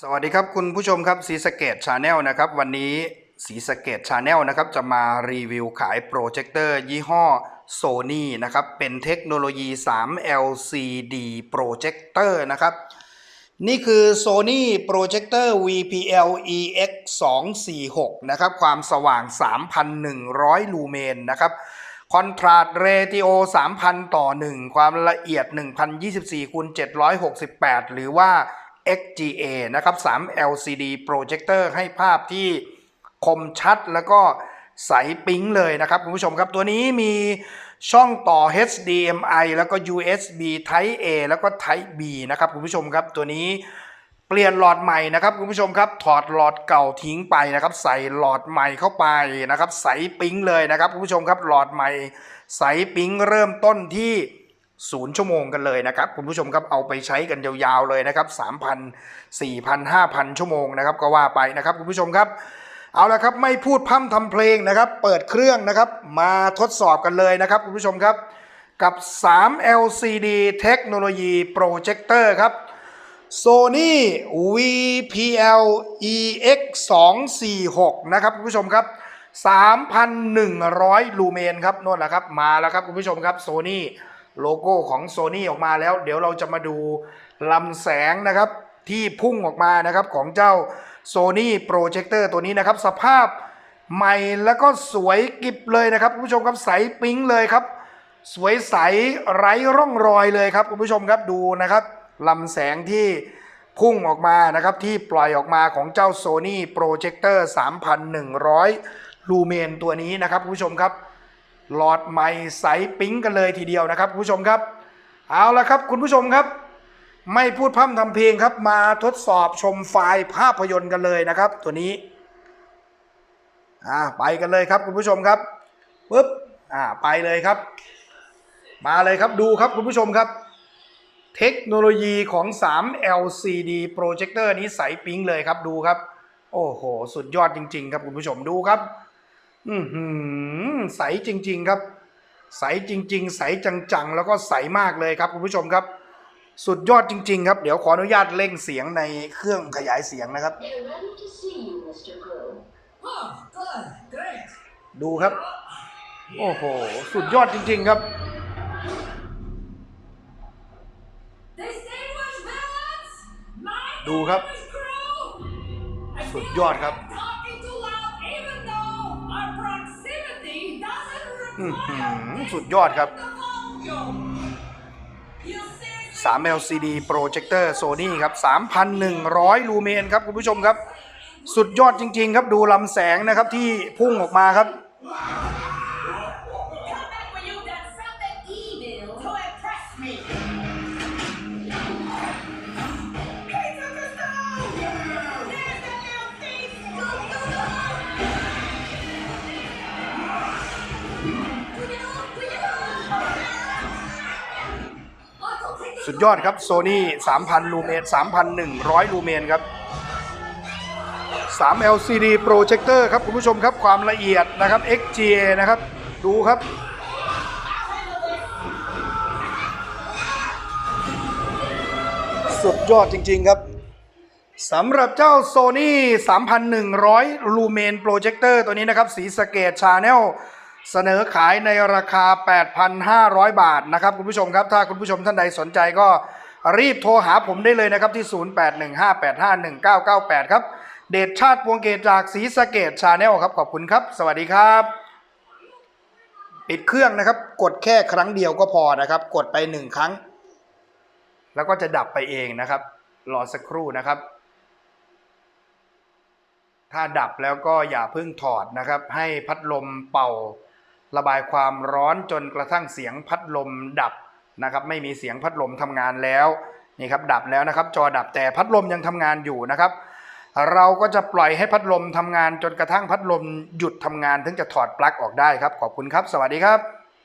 สวัสดีครับคุณผู้ชมครับสีสเกตชาแนลนะครับ วันนี้สีสเกตชาแนลนะครับจะมารีวิวขายโปรเจคเตอร์ยี่ห้อ Sony นะครับเป็นเทคโนโลยี 3 LCD โปรเจคเตอร์นะครับ นี่คือ Sony Projector VPL EX 246นะครับความสว่าง 3,100 ลูเมนนะครับคอนทราสเรติโอ 3,000 ต่อ 1 ความละเอียด 1,024คูณ768 หรือว่า XGA นะครับ 3 LCD projector ให้ภาพที่คมชัดแล้วก็ใสปิ๊งเลยนะครับคุณผู้ชมครับตัวนี้มีช่องต่อ HDMI แล้วก็ USB Type A แล้วก็ Type B นะครับคุณผู้ชมครับตัวนี้เปลี่ยนหลอดใหม่นะครับคุณผู้ชมครับถอดหลอดเก่าทิ้งไปนะครับ ใส่หลอดใหม่เข้าไปนะครับ ใสปิ๊งเลยนะครับคุณผู้ชมครับหลอดใหม่ ใสปิ๊งเริ่มต้นที่ ศูนย์ชั่วโมงกันเลยนะครับคุณผู้ชมครับเอาไปใช้กันยาวๆเลยนะครับ3,000 4,000 5,000ชั่วโมงนะครับก็ว่าไปนะครับคุณผู้ชมครับเอาละครับไม่พูดพร่ำทำเพลงนะครับ เปิดเครื่องนะครับ มาทดสอบกันเลยนะครับคุณผู้ชมครับ กับ 3 LCD เทคโนโลยีโปรเจคเตอร์ครับ Sony VPL EX 246นะครับคุณผู้ชมครับ 3,100 ลูเมนครับนู่นแหละครับ มาแล้วครับคุณผู้ชมครับ Sony โลโก้ของ Sony ออกมาแล้ว เดี๋ยวเราจะมาดูลำแสงนะครับที่พุ่งออกมานะครับของเจ้า Sony Projector ตัวนี้นะครับ สภาพใหม่แล้วก็สวยกิบเลยนะครับคุณผู้ชมครับใสปิ๊งเลยครับ สวยใสไร้ร่องรอยเลยครับคุณผู้ชมครับดูนะครับลำแสงที่พุ่งออกมานะครับที่ปล่อยออกมาของเจ้า Sony Projector 3,100 ลูเมนตัวนี้นะครับคุณผู้ชมครับ หลอดใหม่ใสปิ๊งกันเลยทีเดียวนะครับคุณผู้ชมครับ เอาละครับคุณผู้ชมครับ ไม่พูดพร่ำทำเพลงครับมาทดสอบชมไฟล์ภาพยนตร์กันเลยนะครับ ตัวนี้อ่าไปกันเลยครับคุณผู้ชมครับปึ๊บอ่าไปเลยครับ มาเลยครับดูครับคุณผู้ชมครับ เทคโนโลยีของ 3 LCD projector นี้ใสปิ๊งเลยครับดูครับ โอ้โห สุดยอดจริง ๆ ครับคุณผู้ชมดูครับ อือหือใสจริง ๆครับ ใสจริง ๆ ใสจังๆ แล้วก็ใสมากเลยครับคุณผู้ชมครับ สุดยอดจริง ๆ ครับ เดี๋ยวขออนุญาตเร่งเสียงในเครื่องขยายเสียงนะครับ see ดูครับ โอ้โห สุดยอดจริง ๆ ครับดูครับ สุดยอดครับ สุดยอดครับ3 LCD projector Sony ครับ 3,100 ลูเมนครับ คุณผู้ชมครับ สุดยอดจริง ๆ ครับดูลำแสงนะครับที่พุ่งออกมาครับ สุดยอดครับ Sony 3,000 ลูเมน 3,100 ลูเมนครับ 3 LCD projector ครับคุณผู้ชมครับความละเอียดนะครับ XGA นะครับ ดูครับ สุดยอดจริง ๆ ครับสำหรับเจ้า Sony 3,100 ลูเมนโปรเจคเตอร์ตัวนี้นะครับ สีสเกตชาแนล เสนอขายในราคา 8,500 บาทนะครับคุณผู้ชมครับ ถ้าคุณผู้ชมท่านใดสนใจก็รีบโทรหาผมได้เลยนะครับที่ 0815851998 ครับ เดชชาติพวงเกตจากสีสะเกตชาแนลครับ ขอบคุณครับ สวัสดีครับ ปิดเครื่องนะครับ กดแค่ครั้งเดียวก็พอนะครับ กดไปหนึ่งครั้ง แล้วก็จะดับไปเองนะครับ รอสักครู่นะครับ ถ้าดับแล้วก็อย่าเพิ่งถอดนะครับ ให้พัดลมเป่า ระบายความร้อนจนกระทั่งเสียงพัดลมดับนะครับ ไม่มีเสียงพัดลมทำงานแล้วนี่ครับดับแล้วนะครับ จอดับแต่พัดลมยังทำงานอยู่นะครับ เราก็จะปล่อยให้พัดลมทำงานจนกระทั่งพัดลมหยุดทำงาน ถึงจะถอดปลั๊กออกได้ครับ ขอบคุณครับ สวัสดีครับ